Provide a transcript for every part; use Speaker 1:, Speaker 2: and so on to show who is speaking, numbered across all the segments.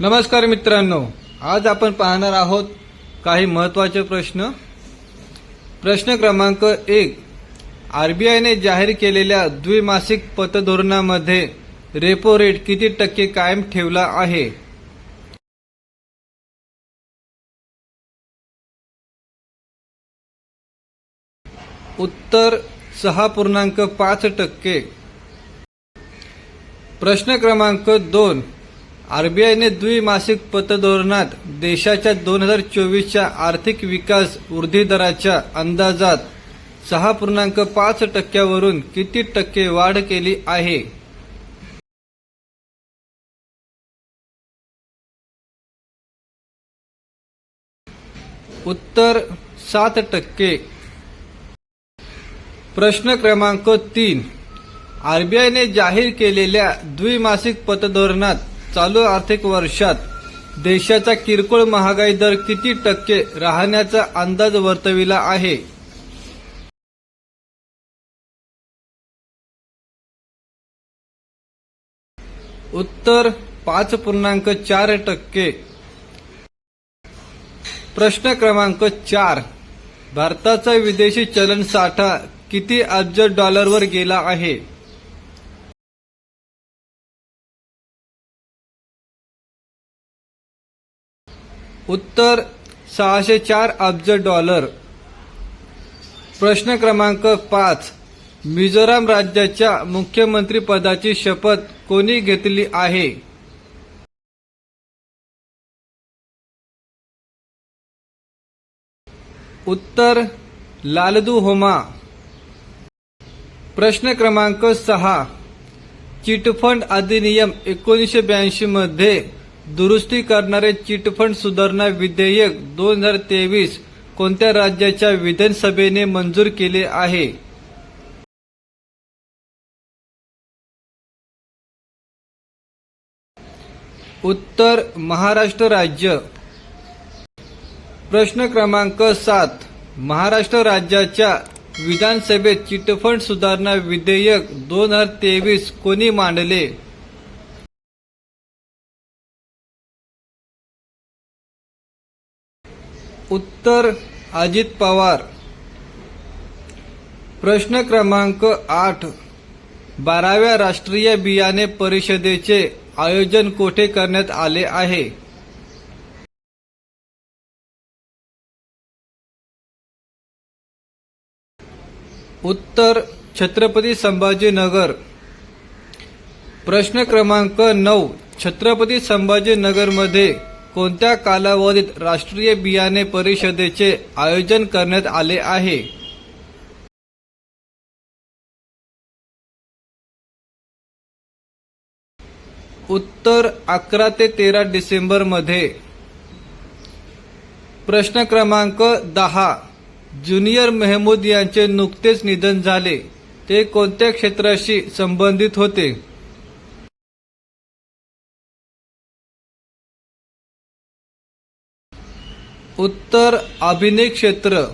Speaker 1: नमस्कार मित्रांनो आज आपण पाहणार आहोत काही महत्त्वाचे प्रश्न. प्रश्न क्रमांक एक आरबीआयने जाहीर केलेल्या द्विमासिक पतधोरणामध्ये रेपो रेट किती टक्के कायम ठेवला आहे? उत्तर सहा पूर्णांक पाच टक्के. प्रश्न क्रमांक दोन आरबीआयने द्विमासिक पतधोरणात देशाच्या दोन हजार चोवीसच्या आर्थिक विकास वृद्धी दराच्या अंदाजात सहा पूर्णांक पाच टक्क्यावरून किती टक्के वाढ केली आहे? उत्तर सात टक्के. प्रश्न क्रमांक तीन. आरबीआयने जाहीर केलेल्या द्विमासिक पतधोरणात चालू आर्थिक वर्षात देशाचा किरकोळ महागाई दर किती टक्के राहण्याचा अंदाज वर्तविला आहे. उत्तर पाच पूर्णांक चार टक्के. प्रश्न क्रमांक चार. भारताचा विदेशी चलन साठा किती अब्ज डॉलरवर गेला आहे? उत्तर सहाशे चार अब्ज डॉलर. प्रश्न क्रमांक पाच. मिझोराम राज्याच्या मुख्यमंत्रीपदाची शपथ कोणी घेतली आहे? उत्तर लालदू होमा. प्रश्न क्रमांक सहा. चिटफंड अधिनियम एकोणीसशे ब्याऐंशी मध्ये दुरुस्ती करणारे चिटफंड सुधारणा विधेयक दोन हजार तेवीस कोणत्या राज्याच्या विधानसभेने मंजूर केले आहे? उत्तर महाराष्ट्र राज्य. प्रश्न क्रमांक सात. महाराष्ट्र राज्याच्या विधानसभेत चिटफंड सुधारणा विधेयक दोन हजार तेवीस कोणी मांडले? उत्तर अजित पवार. प्रश्न क्रमांक आठ. बाराव्या राष्ट्रीय बियाणे परिषदेचे आयोजन कोठे करण्यात आले आहे? उत्तर छत्रपती संभाजीनगर. प्रश्न क्रमांक नऊ. छत्रपती संभाजीनगरमध्ये कोणत्या कालावधीत राष्ट्रीय बियाणे परिषदेचे आयोजन करण्यात आले आहे? उत्तर अकरा ते तेरा डिसेंबरमध्ये. प्रश्न क्रमांक दहा. ज्युनियर मेहमूद यांचे नुकतेच निधन झाले. ते कोणत्या क्षेत्राशी संबंधित होते? उत्तर अभिनय क्षेत्र.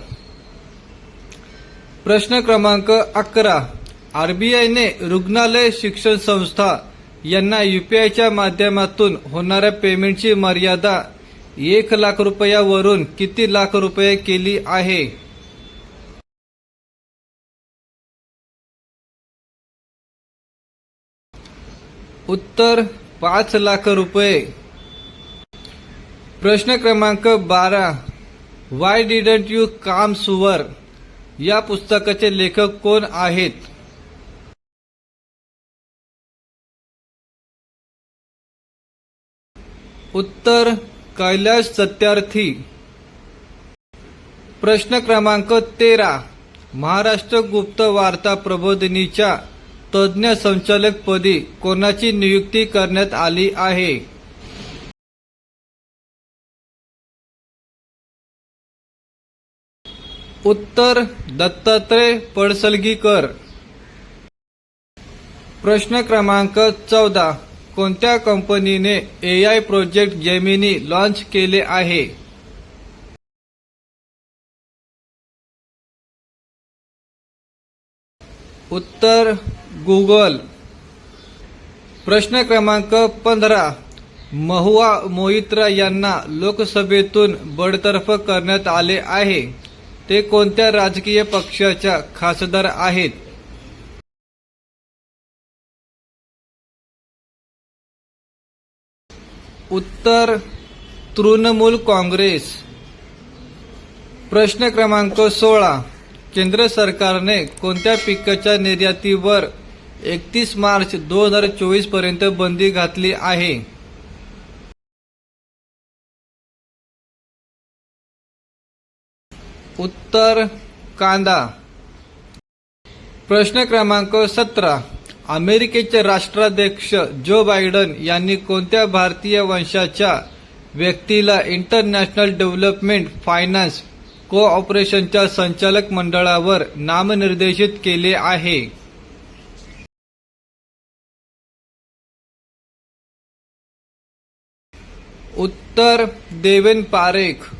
Speaker 1: प्रश्न क्रमांक अकरा. आरबीआयने रुग्णालय शिक्षण संस्था यांना युपीआयच्या माध्यमातून होणाऱ्या पेमेंटची मर्यादा एक लाख रुपयावरून किती लाख रुपये केली आहे? उत्तर पाच लाख रुपये. प्रश्न क्रमांक बारा. वाय डिडंट यू काम सुवर या पुस्तकाचे लेखक कोण आहेत? उत्तर कैलाश सत्यार्थी. प्रश्न क्रमांक तेरा. महाराष्ट्र गुप्त वार्ता प्रबोधिनीच्या तज्ज्ञ संचालकपदी कोणाची नियुक्ती करण्यात आली आहे? उत्तर दत्तात्रय पडसलगीकर. प्रश्न क्रमांक चौदा. कोणत्या कंपनीने A I project Gemini launch केले आहे? उत्तर गुगल. प्रश्न क्रमांक पंधरा. महुआ मोहित्रा यांना लोकसभेतून बडतर्फ करण्यात आले आहे. ते कोणत्या राजकीय पक्षाच्या खासदार आहेत? उत्तर तृणमूल काँग्रेस. प्रश्न क्रमांक सोळा. केंद्र सरकारने कोणत्या पिकाच्या निर्यातीवर एकतीस मार्च दोन हजार चोवीसपर्यंत बंदी घातली आहे? उत्तर कांदा. प्रश्न क्रमांक सतरा. अमेरिकेचे राष्ट्राध्यक्ष जो बायडन यांनी कोणत्या भारतीय वंशाच्या व्यक्तीला इंटरनॅशनल डेव्हलपमेंट फायनान्स कोऑपरेशनच्या संचालक मंडळावर नामनिर्देशित केले आहे? उत्तर देवेन पारेख.